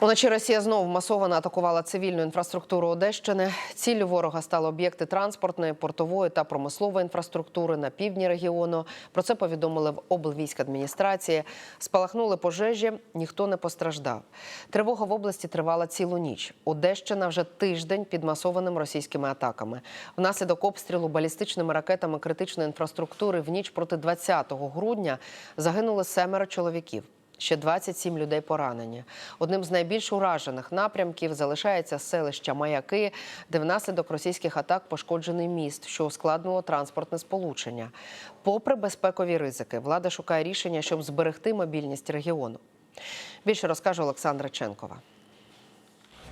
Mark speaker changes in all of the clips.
Speaker 1: Уночі Росія знову масово атакувала цивільну інфраструктуру Одещини. Ціллю ворога стали об'єкти транспортної, портової та промислової інфраструктури на півдні регіону. Про це повідомили в облвійськадміністрації. Спалахнули пожежі, ніхто не постраждав. Тривога в області тривала цілу ніч. Одещина вже тиждень під масованими російськими атаками. Внаслідок обстрілу балістичними ракетами критичної інфраструктури в ніч проти 20 грудня загинули семеро чоловіків. Ще 27 людей поранені. Одним з найбільш уражених напрямків залишається селище Маяки, де внаслідок російських атак пошкоджений міст, що ускладнило транспортне сполучення. Попри безпекові ризики, влада шукає рішення, щоб зберегти мобільність регіону. Більше розкаже Олександра Ченкова.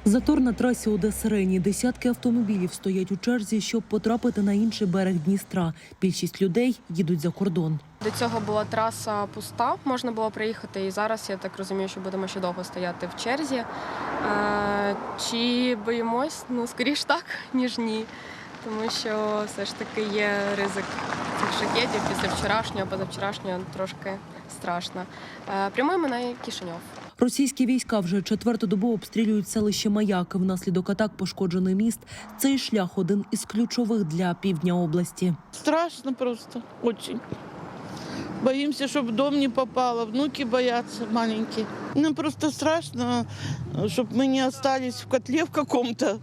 Speaker 2: Затор на трасі Одеса Рені. Десятки автомобілів стоять у черзі, щоб потрапити на інший берег Дністра. Більшість людей їдуть за кордон.
Speaker 3: До цього була траса пуста, можна було приїхати. І зараз я так розумію, що будемо ще довго стояти в черзі. Е, чи боїмось? Ну, скоріш так, ніж ні. Тому що все ж таки є ризик цих шахетів після вчорашнього, позавчорашнього трошки страшно. Е, прямуємо на Кишиньов.
Speaker 2: Російські війська вже четверту добу обстрілюють селище Маяк. Внаслідок атак пошкоджений міст. Цей шлях один із ключових для півдня області.
Speaker 4: Страшно просто, очень. Боимся, чтобы в дом не попало. Внуки боятся маленькие. Нам просто страшно, чтобы мы не остались в котле в каком-то,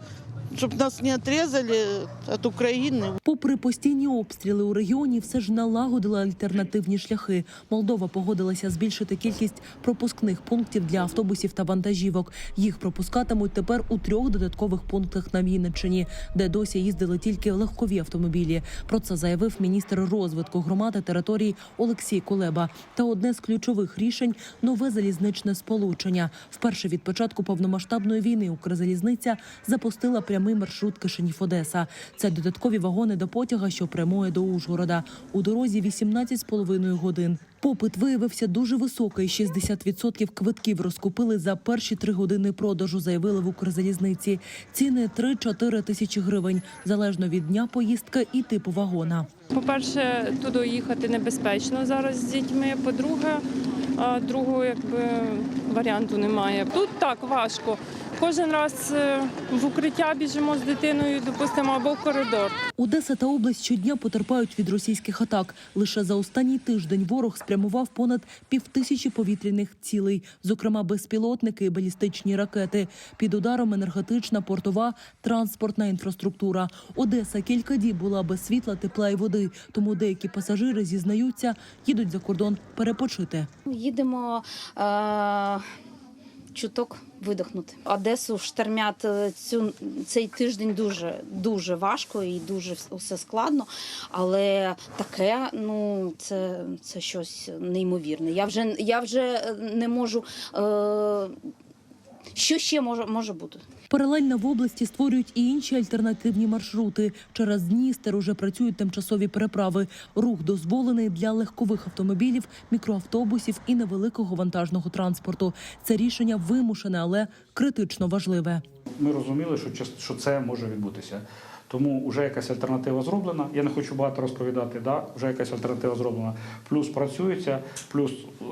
Speaker 4: чтобы нас не отрезали от Украины.
Speaker 2: Попри постійні обстріли у регіоні, все ж налагодила альтернативні шляхи. Молдова погодилася збільшити кількість пропускних пунктів для автобусів та вантажівок. Їх пропускатимуть тепер у трьох додаткових пунктах на Вінниччині, де досі їздили тільки легкові автомобілі. Про це заявив міністр розвитку громади територій Олексій Кулеба. Та одне з ключових рішень нове залізничне сполучення. Вперше від початку повномасштабної війни Укрзалізниця запустила прямий маршрут Кишинів-Одеса. Це додаткові вагони до потяга, що прямує до Ужгорода. У дорозі 18,5 годин. Попит виявився дуже високий. 60% квитків розкупили за перші три години продажу, заявили в Укрзалізниці. Ціни 3-4 тисячі гривень, залежно від дня поїздки і типу вагона.
Speaker 5: По-перше, туди їхати небезпечно зараз з дітьми. По-друге, а, другого якби варіанту немає. Тут так важко. Кожен раз е, в укриття біжимо з дитиною, допустимо, або в коридор.
Speaker 2: Одеса та область щодня потерпають від російських атак. Лише за останній тиждень ворог спрямував понад півтисячі повітряних цілей, зокрема безпілотники і балістичні ракети. Під ударом енергетична, портова, транспортна інфраструктура. Одеса кілька діб була без світла, тепла і води. Тому деякі пасажири зізнаються, їдуть за кордон перепочити.
Speaker 6: Їдемо е- чуток видихнути. Одесу штормять е, цю цей тиждень дуже дуже важко і дуже вс- все складно. Але таке, ну це, це щось неймовірне. Я вже я вже е, не можу. Е- що ще може, може бути?
Speaker 2: Паралельно в області створюють і інші альтернативні маршрути. Через Дністер уже працюють тимчасові переправи. Рух дозволений для легкових автомобілів, мікроавтобусів і невеликого вантажного транспорту. Це рішення вимушене, але критично важливе.
Speaker 7: Ми розуміли, що час- що це може відбутися. Тому вже якась альтернатива зроблена. Я не хочу багато розповідати. Да, вже якась альтернатива зроблена. Плюс працюється, плюс е,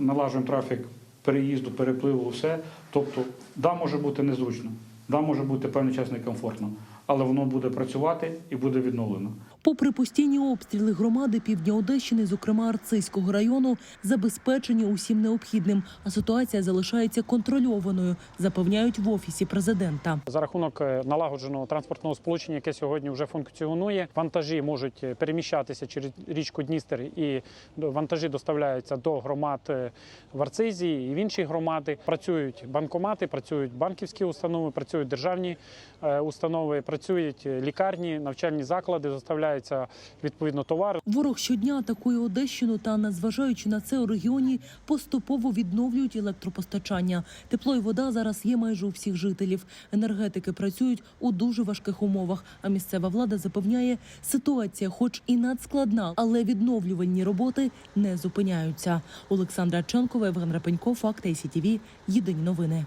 Speaker 7: налажуємо трафік переїзду, перепливу, все. Тобто, да, може бути незручно, да, може бути певний час некомфортно, але воно буде працювати і буде відновлено.
Speaker 2: Попри постійні обстріли громади півдня Одещини, зокрема Арцизького району, забезпечені усім необхідним, а ситуація залишається контрольованою, запевняють в офісі президента.
Speaker 8: За рахунок е, налагодженого транспортного сполучення, яке сьогодні вже функціонує, вантажі можуть е, переміщатися через річку Дністер, і вантажі доставляються до громад е, в Арцизі і в інші громади. Працюють банкомати, працюють банківські установи, працюють державні установи, працюють лікарні, навчальні заклади, доставляють постачається відповідно товар.
Speaker 2: Ворог щодня атакує Одещину та, незважаючи на це, у регіоні поступово відновлюють електропостачання. Тепло і вода зараз є майже у всіх жителів. Енергетики працюють у дуже важких умовах. А місцева влада запевняє, ситуація, хоч і надскладна, але відновлювальні роботи не зупиняються. Олександра Ченкова, Євген Рапенько, Факти СІТВ. Єдині новини.